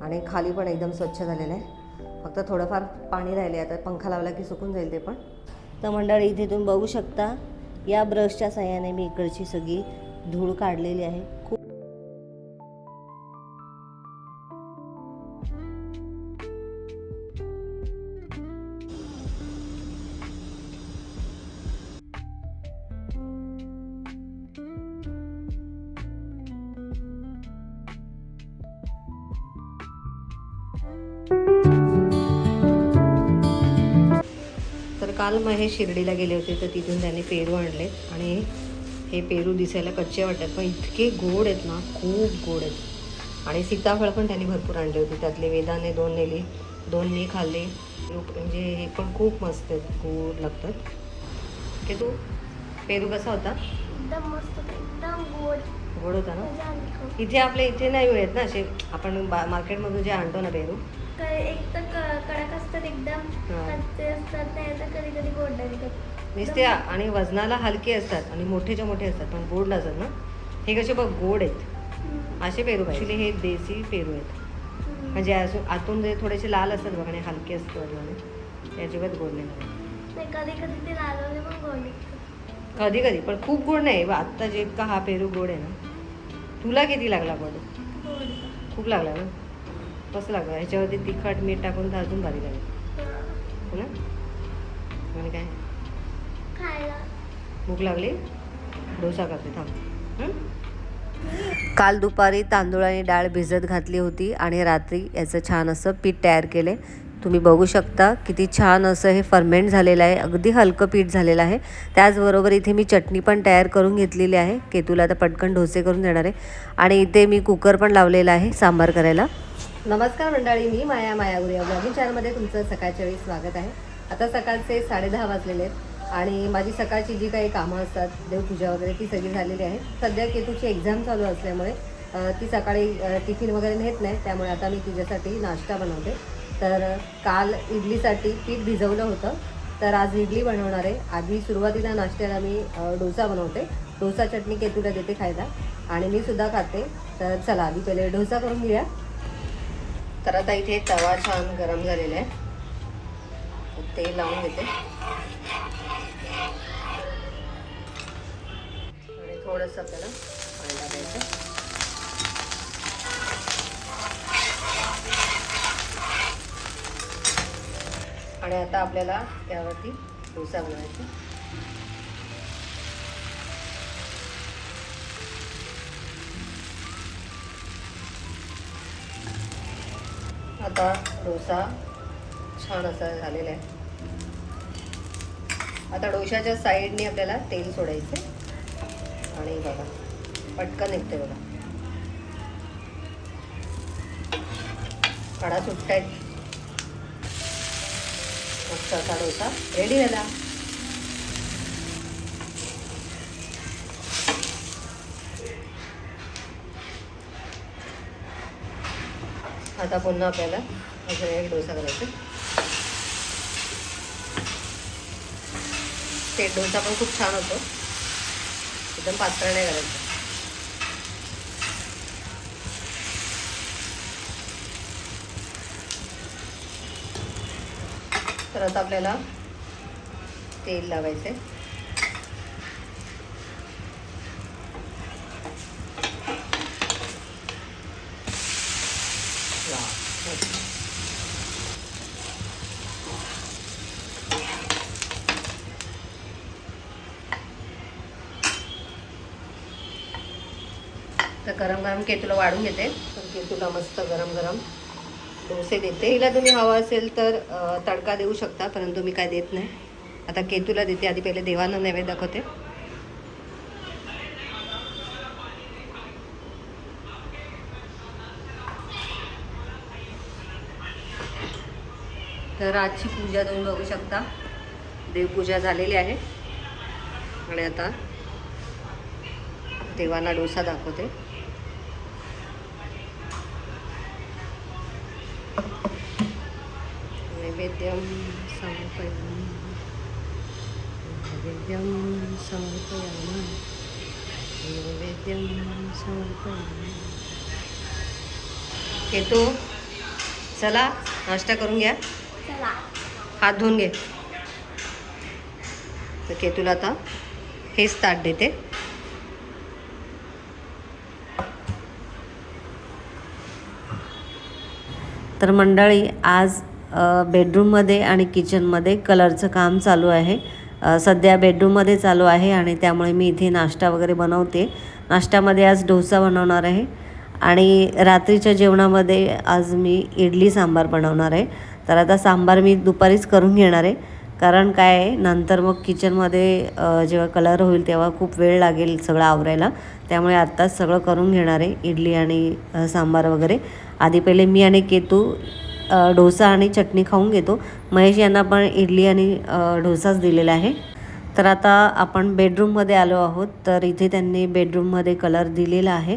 आणि खाली पण एकदम स्वच्छ झालेलं आहे. फक्त थोडंफार पाणी राहिले आता पंखा लावला की सुकून जाईल ते पण. तर मंडळी इथे तुम्ही बघू शकता या ब्रशच्या साह्याने मी इकडची सगळी धूळ काढलेली आहे. काल महेश शिर्डीला गेले होते तर तिथून त्यांनी पेरू आणले. आणि हे पेरू दिसायला कच्चे वाटतात पण इतके गोड आहेत ना खूप गोड आहेत. आणि सीताफळ पण त्यांनी भरपूर आणले होते. त्यातले वेदाने दोन नेली दोन मी खाल्ले. म्हणजे हे पण खूप मस्त आहेत गोड लागतात. हे तू? पेरू कसा होता? एकदम मस्त एकदम गोड. गोड होता ना. इथे आपल्या इथे नाही मिळत ना असे आपण मार्केटमधून जे आणतो ना पेरू एक तर कडक असतात एकदम कधी कधी गोड. नुसते आणि वजनाला हलके असतात आणि मोठेच्या मोठे असतात पण गोड नसतात ना हे कसे बघ गोड आहेत. असे पेरू ॲक्च्युली हे देसी पेरू आहेत. म्हणजे अजून आतून जे थोडेसे लाल असतात बघ आणि हलके असतात वजनाने ते अजिबात गोड नाही कधी कधी ते लालवले पण गोड. कधी कधी पण खूप गोड नाही. बघ आत्ता जे इतका हा पेरू गोड आहे ना तुला किती लागला गोड? खूप लागला ना? कसं लागलं? ह्याच्यावरती तिखट मीठ टाकून तर अजून भारी लागेल. हा. हो ना? आणि काय? भूक लागली? डोसा करते थांब. हं? काल दुपारी तांदूळ आणि डाळ भिजत घातली होती आणि रात्री याचं छान असं पीठ तयार केले. तुम्ही बघू शकता किती छान असं हे फर्मेंट झालेलं आहे. अगदी हलकं पीठ झालेलं आहे. त्याचबरोबर इथे मी चटणी पण तयार करून घेतलेली आहे. केतूला आता पटकन डोसे करून देणार आहे. आणि इथे मी कुकर पण लावलेला आहे सांबार करायला. नमस्कार मंडळी मी माया मायागुरी या ब्लॉगिंग चॅनलमध्ये तुमचं सकाळच्या वेळी स्वागत आहे. आता सकाळचे साडेदहा वाजलेले आहेत. आणि माझी सकाळची जी काही कामं असतात देवपूजा वगैरे ती सगळी झालेली आहे सध्या केतूची एक्झाम चालू असल्यामुळे ती सकाळी टिफिन वगैरे नेत नाही. त्यामुळे आता मी तिच्यासाठी नाश्ता बनवते. तर काल इडलीसाठी पीठ भिजवलं होतं. तर आज इडली बनवणार आहे. आधी सुरुवातीला नाश्त्याला मी डोसा बनवते. डोसा चटणी केतूला देते खायला. आणि मी सुद्धा खाते. तर चला आधी पहिले डोसा करून घेऊया. तर आता इथे तवा छान गरम झालेला आहे. ते तेल लावून घेते. आणि थोडंसं आपल्याला पाणी टाकायचं. आणि आता आपल्याला त्यावरती डोसा बनवायचा. आता डोसा छान असा झालेला आहे. आता डोशाच्या साईडने आपल्याला तेल सोडायचे आणि बघा पटकन निघते बघा. कडा सुटतायत मस्त असा डोसा रेडी झाला आता पुन्हा आपल्याला अजून एक डोसा करायचा. ते डोसा पण खूप छान होतो. एकदम पात्र नाही करायचं. तर आता आपल्याला तेल लावायचं आहे तर गरम गरम केतूला वाढून घेते. तर केतूला मस्त गरम गरम डोसे देते. हिला तुम्ही हवं असेल तर तडका देऊ शकता परंतु मी काय देत नाही. आता केतूला देते आधी पहिले देवांना नैवेद्य दाखवते. तर आजची पूजा तुम्ही बघू शकता. देवपूजा झालेली आहे. आणि आता देवांना डोसा दाखवते. नैवेद्यम समर्पयामि नैवेद्यम समर्पयामि नैवेद्यम समर्पयामि केतू चला नाश्ता करून घ्या. हात धुवून घे. तर केतूला आता हेच ताट देते. तर मंडळी आज बेडरूममध्ये आणि किचनमध्ये कलरचं काम चालू आहे. सध्या बेडरूममध्ये चालू आहे आणि त्यामुळे मी इथे नाश्ता वगैरे बनवते. नाश्त्यामध्ये आज डोसा बनवणार आहे. आणि रात्रीच्या जेवणामध्ये आज मी इडली सांबार बनवणार आहे. तर आता सांबार मी दुपारीच करून घेणार आहे. कारण काय आहे नंतर मग किचनमध्ये जेव्हा कलर होईल तेव्हा खूप वेळ लागेल सगळं आवरायला. त्यामुळे आत्ताच सगळं करून घेणार आहे इडली आणि सांबार वगैरे. आधी पहिले मी आणि केतू डोसा आणि चटणी खाऊन घेतो. महेश यांना पण इडली आणि डोसाच दिलेला आहे. तर आता आपण बेडरूममध्ये आलो आहोत. तर इथे त्यांनी बेडरूममध्ये कलर दिलेला आहे.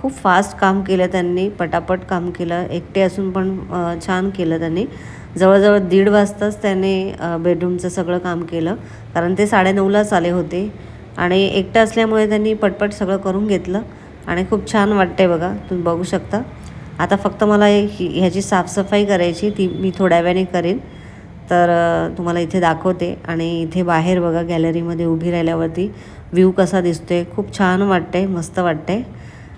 खूप फास्ट काम केलं त्यांनी. पटापट काम केलं. एकटे असून पण छान केलं त्यांनी. जवळजवळ दीड वाजताच त्याने बेडरूमचं सगळं काम केलं. कारण ते साडेनऊलाच आले होते. आणि एकटं असल्यामुळे त्यांनी पटपट सगळं करून घेतलं. आणि खूप छान वाटते बघा. तुम्ही बघू शकता. आता फक्त मला ही ह्याची साफसफाई करायची ती मी थोड्या वेळाने करेन. तर तुम्हाला इथे दाखवते. आणि इथे बाहेर बघा गॅलरीमध्ये उभी राहिल्यावरती व्ह्यू कसा दिसतोय. खूप छान वाटते मस्त वाटते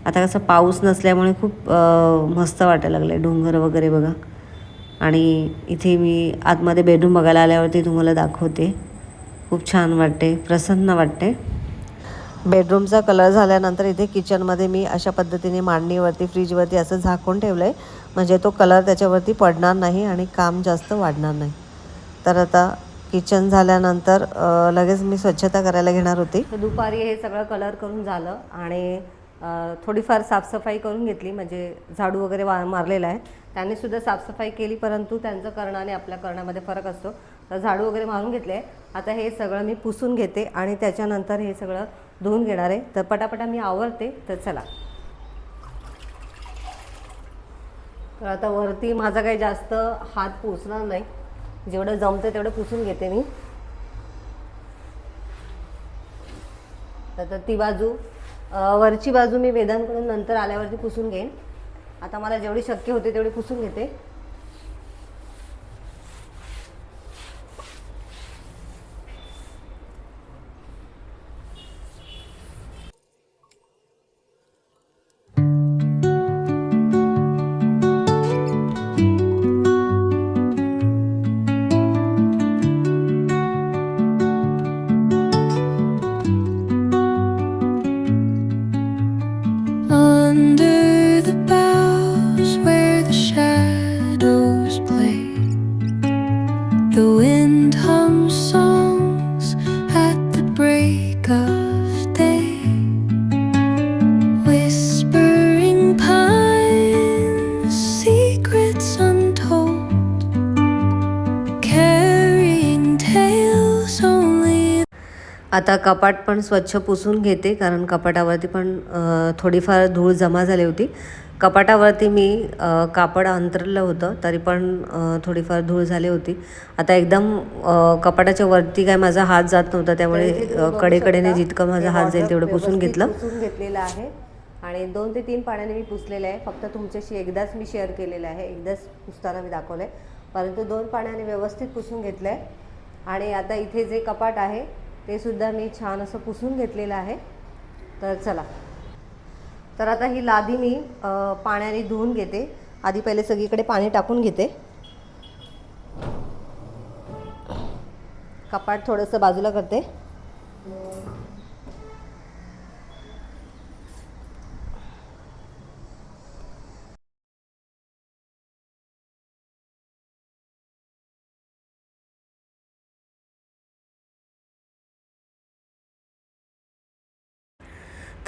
आता कसं पाऊस नसल्यामुळे खूप मस्त वाटायला लागलं आहे डोंगर वगैरे बघा. आणि इथे मी आतमध्ये बेडरूम बघायला आल्यावरती तुम्हाला दाखवते. खूप छान वाटते प्रसन्न वाटते बेडरूमचा कलर झाल्यानंतर इथे किचनमध्ये मी अशा पद्धतीने मांडणीवरती फ्रीजवरती असं झाकून ठेवलं आहे म्हणजे तो कलर त्याच्यावरती पडणार नाही आणि काम जास्त वाढणार नाही. तर आता किचन झाल्यानंतर लगेच मी स्वच्छता करायला घेणार होती. दुपारी हे सगळं कलर करून झालं आणि थोडीफार साफसफाई करून घेतली. म्हणजे झाडू वगैरे वा मारलेला आहे. त्यांनी सुद्धा साफसफाई केली परंतु त्यांचं करणं आणि आपल्या करण्यामध्ये फरक असतो. तर झाडू वगैरे मारून घेतले. आता हे सगळं मी पुसून घेते आणि त्याच्यानंतर हे सगळं धुवून घेणार आहे. तर पटापटा मी आवरते तर चला. तर आता वरती माझा काही जास्त हात पोचणार नाही. जेवढं जमतं तेवढं पुसून घेते मी. तर ती बाजू वरची बाजू मी वेदांकडून नंतर आल्यावरती पुसून घेईन. आता मला जेवढी शक्य होते तेवढी पुसून घेते. Under आता कपाट पण स्वच्छ पुसून घेते कारण कपाटावरती पण थोडीफार धूळ जमा झाली होती. कपाटावरती मी कापड अंतरलं होतं तरी पण थोडीफार धूळ झाली होती. आता एकदम कपाटाच्या वरती काय माझा हात जात नव्हता त्यामुळे कडेकडेने जितकं माझा हात जाईल तेवढं पुसून घेतलं. पुसून घेतलेलं आहे. आणि दोन ते तीन पाण्याने मी पुसलेलं आहे. फक्त तुमच्याशी एकदाच मी शेअर केलेलं आहे. एकदाच पुसताना मी दाखवलं आहे परंतु दोन पाण्याने व्यवस्थित पुसून घेतलं आहे आणि आता इथे जे कपाट आहे ते सुद्धा मी छान असं पुसून घेतलेलं आहे. तर चला. तर आता ही लादी मी पाण्याने धुवून घेते. आधी पहिले सगळीकडे पाणी टाकून घेते. कपाट थोडंसं बाजूला करते.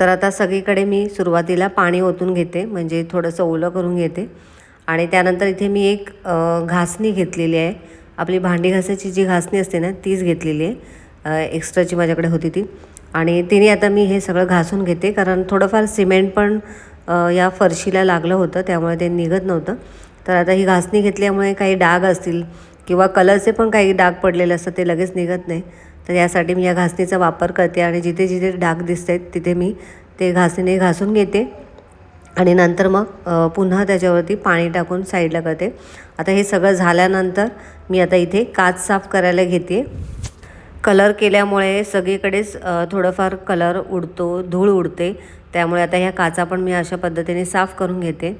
तर आता सगळीकडे मी सुरुवातीला पाणी ओतून घेते म्हणजे थोडंसं ओलं करून घेते. आणि त्यानंतर इथे मी एक घासणी घेतलेली आहे. आपली भांडी घासायची जी घासणी असते ना तीच घेतलेली आहे. एक्स्ट्राची माझ्याकडे होती ती. आणि तिने आता मी हे सगळं घासून घेते कारण थोडंफार सिमेंट पण या फरशीला लागलं होतं त्यामुळे ते निघत नव्हतं. तर आता ही घासणी घेतल्यामुळे काही डाग असतील किंवा कलरचे पण काही डाग पडलेले असतात ते लगेच निघत नाही. तर यासाठी मी या घासणीचा वापर करते आणि जिथे जिथे डाग दिसत आहेत तिथे मी ते घासणीने घासून घेते. आणि नंतर मग पुन्हा त्याच्यावरती पाणी टाकून साईडला करते. आता हे सगळं झाल्यानंतर मी आता इथे काच साफ करायला घेते. कलर केल्यामुळे सगळीकडेच थोडंफार कलर उडतो धूळ उडते. त्यामुळे आता ह्या काचा पण मी अशा पद्धतीने साफ करून घेते.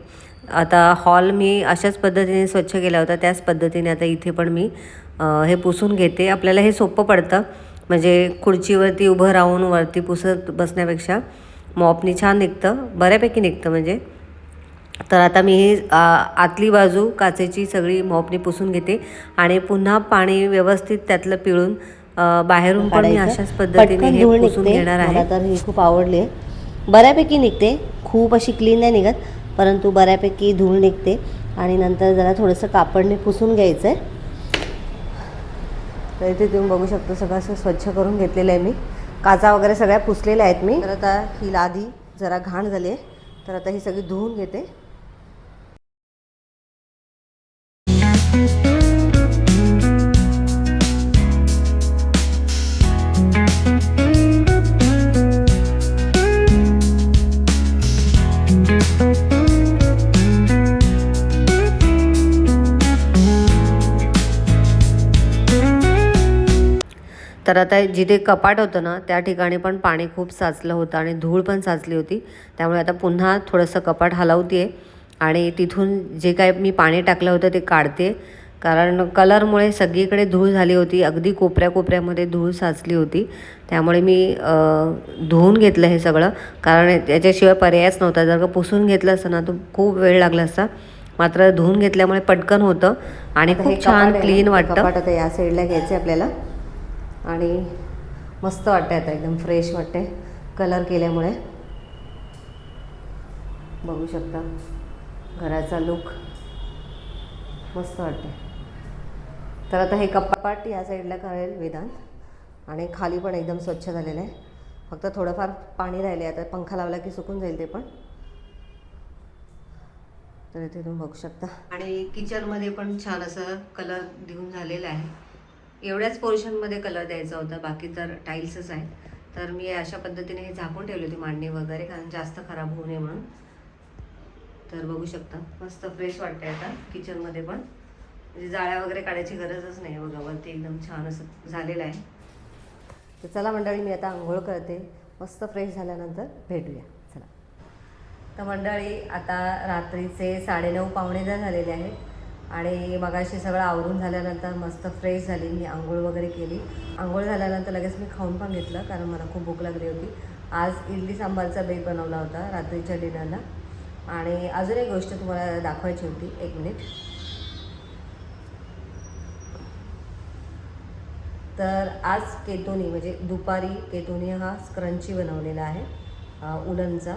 आता हॉल मी अशाच पद्धतीने स्वच्छ केला होता त्याच पद्धतीने आता इथे पण मी हे पुसून घेते. आपल्याला हे सोपं पडतं. म्हणजे खुर्चीवरती उभं राहून वरती पुसत बसण्यापेक्षा मॉपनी छान निघतं. बऱ्यापैकी निघतं म्हणजे. तर आता मी ही आतली बाजू काचेची सगळी मॉपनी पुसून घेते. आणि पुन्हा पाणी व्यवस्थित त्यातलं पिळून बाहेरून पण मी अशाच पद्धतीने हे पुसून घेणार आहे. तर ही खूप आवडली. आहे बऱ्यापैकी निघते. खूप अशी क्लीन नाही निघत. परंतु बऱ्यापैकी धूळ निघते. आणि नंतर जरा थोडंसं कापडने पुसून घ्यायचं आहे तर इथे तुम्ही बघू शकता सगळं असं स्वच्छ करून घेतलेलं आहे मी. काचा वगैरे सगळ्या पुसलेल्या आहेत मी. तर आता ही लादी जरा घाण झाली आहे. तर आता ही सगळी धुवून घेते. तर आता जिथे कपाट होतं ना त्या ठिकाणी पण पाणी खूप साचलं होतं आणि धूळ पण साचली होती. त्यामुळे आता पुन्हा थोडंसं कपाट हलवते आणि तिथून जे काय मी पाणी टाकलं होतं ते काढते. कारण कलरमुळे सगळीकडे धूळ झाली होती अगदी कोपऱ्या कोपऱ्यामध्ये धूळ साचली होती. त्यामुळे मी धुवून घेतलं हे सगळं. कारण त्याच्याशिवाय पर्यायच नव्हता. जर का पुसून घेतलं असतं ना तर खूप वेळ लागला असता. मात्र धुवून घेतल्यामुळे पटकन होतं आणि खूप छान क्लीन वाटतं. या साईडला घ्यायचं आपल्याला. आणि मस्त वाटतं आता एकदम फ्रेश वाटते कलर केल्यामुळे. बघू शकता. घराचा लुक मस्त वाटते तर आता हे कपाट या साईडला करेल वेदांत. आणि खाली पण एकदम स्वच्छ झालेलं आहे. फक्त थोडंफार पाणी राहिले आता पंखा लावला की सुकून जाईल ते पण. तर इथे तुम्ही बघू शकता. आणि किचनमध्ये पण छान असं कलर देऊन झालेला आहे. एवढ्याच पोर्शनमध्ये कलर द्यायचा होता बाकी तर टाईल्सच आहे तर मी अशा पद्धतीने हे झाकून ठेवली होती मांडणी वगैरे कारण जास्त खराब होऊ नये म्हणून. तर बघू शकता मस्त फ्रेश वाटते आता किचनमध्ये पण. म्हणजे जाळ्या वगैरे काढायची गरजच नाही बघा वरती एकदम छान असं झालेलं आहे. तर चला मंडळी मी आता आंघोळ करते. मस्त फ्रेश झाल्यानंतर भेटूया. चला. तर मंडळी आता रात्रीचे साडेनऊ पावणे दहा झालेले आहेत. आणि मगाशी सगळं आवरून झाल्यानंतर मस्त फ्रेश झाली. मी आंघोळ वगैरे केली. आंघोळ झाल्यानंतर लगेच मी खाऊन पण घेतलं कारण मला खूप भूक लागली होती. आज इडली सांबारचा बेत बनवला होता रात्रीच्या डिनरला. आणि अजून एक गोष्ट तुम्हाला दाखवायची होती. एक मिनिट तर आज केतोनी म्हणजे दुपारी केतोनी हा स्क्रंची बनवलेला आहे. उलनचा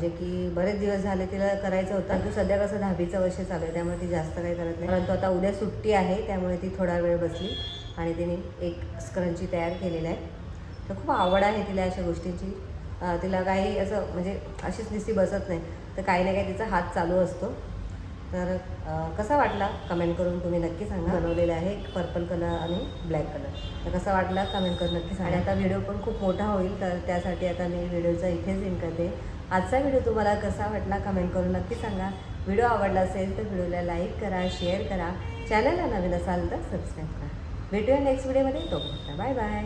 जे की बरेच दिवस झाले तिला करायचं होतं तू सध्या कसं दहावीचं वर्ष चालू आहे त्यामुळे ती जास्त काही करत नाही. परंतु आता उद्या सुट्टी आहे त्यामुळे ती थोडा वेळ बसली आणि तिने एक स्क्रंची तयार केलेला आहे. तर खूप आवड आहे तिला अशा गोष्टींची. तिला काही असं म्हणजे अशीच निस्ती बसत नाही. तर काही ना काही तिचा हात चालू असतो. तर कसा वाटला? कमेंट करून तुम्ही नक्की सांगा. बनवलेला आहे एक पर्पल कलर आणि ब्लॅक कलर तर कसा वाटला? कमेंट करून नक्की सांगा. आणि आता व्हिडिओ पण खूप मोठा होईल तर त्यासाठी आता मी व्हिडिओचा इथेच एंड करते. आजचा व्हिडिओ तुम्हाला कसा वाटला? कमेंट करून नक्की सांगा. व्हिडिओ आवडला असेल तर व्हिडिओला लाईक करा शेअर करा. चॅनलला नवीन असाल तर सबस्क्राईब करा. भेटूया नेक्स्ट व्हिडिओमध्ये तो बाय बाय